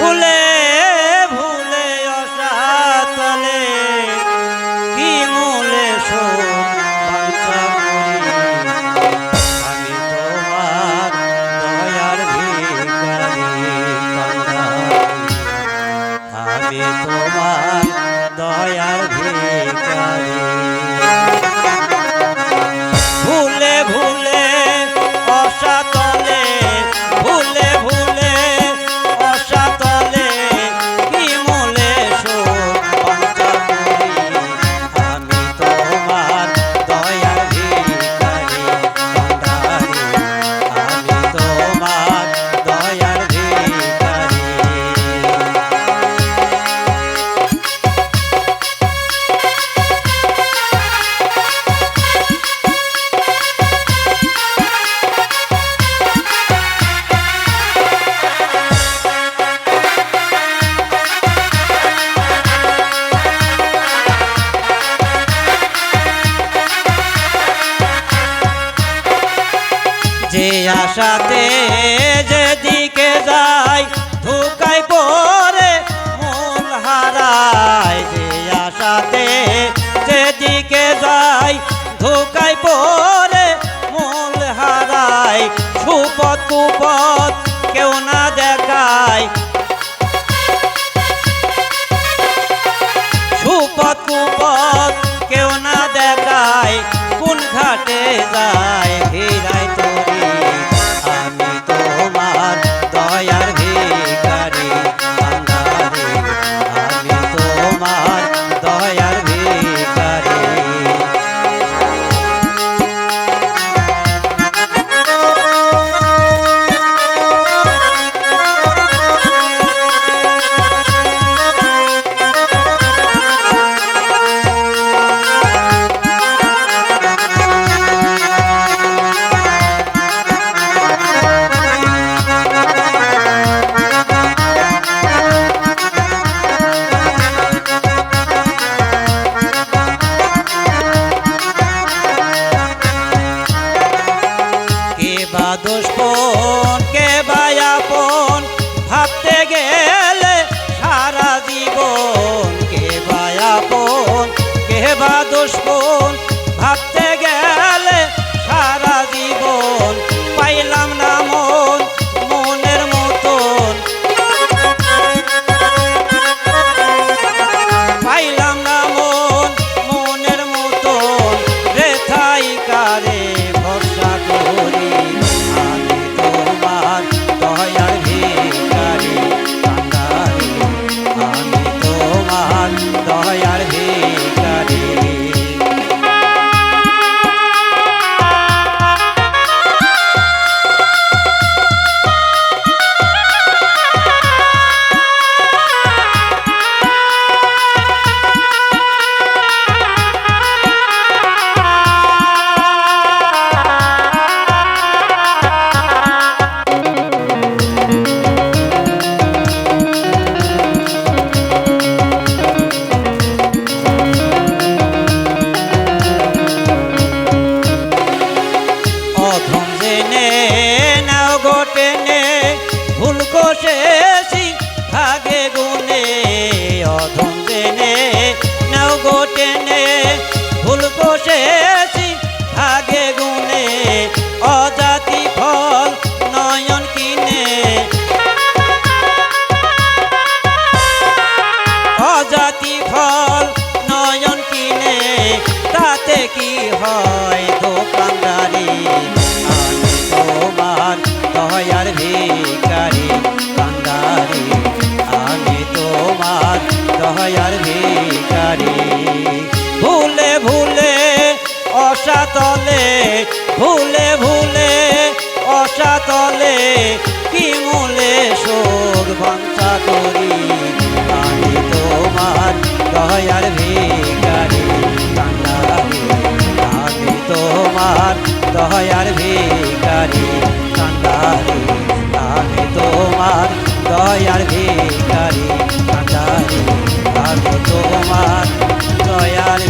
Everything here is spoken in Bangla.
ভুলে ভুলে অসাতলে কি মূলে আমি তোমার দয়ার আমি তোমার দয়ার ভিখারি। আশাতে যেদিকে যাই, ধুকাই পরে মন হারায়। যে আশাতে যেদিকে যাই, ধুকাই পরে মন হারায়। সুপথ কুপথ কেউ না দেখায়। সুপথ কুপথ কেউ না দেখায়। কোন ঘাটে যায় ভিড়াই তোরি। দুষ্পন কে আপন ভাবতে গেলে সারা জীবন কে বা আপন কে বা দুষ্পন ভাবতে দয়ার ভিখারি জেনে নাও গোটেনে ভুল কোশেছি ভাগে গুনে অধম জেনে। নাও গোটেনে ভুল কোশেছি ভাগে গুনে অজাতি ফল নয়ন কিনে। অজাতি ফল নয়ন কিনে, তাতে কি হয়? অসাতলে কি মূলে শোক ভঞ্চা করি। আমি তোমার দয়ার কান্দারি আমি তোমার দয়ার ভিখারি। কান্দারি আমি তোমার দয়ার ভিখারি। কান্দারি আমি তোমার দয়ার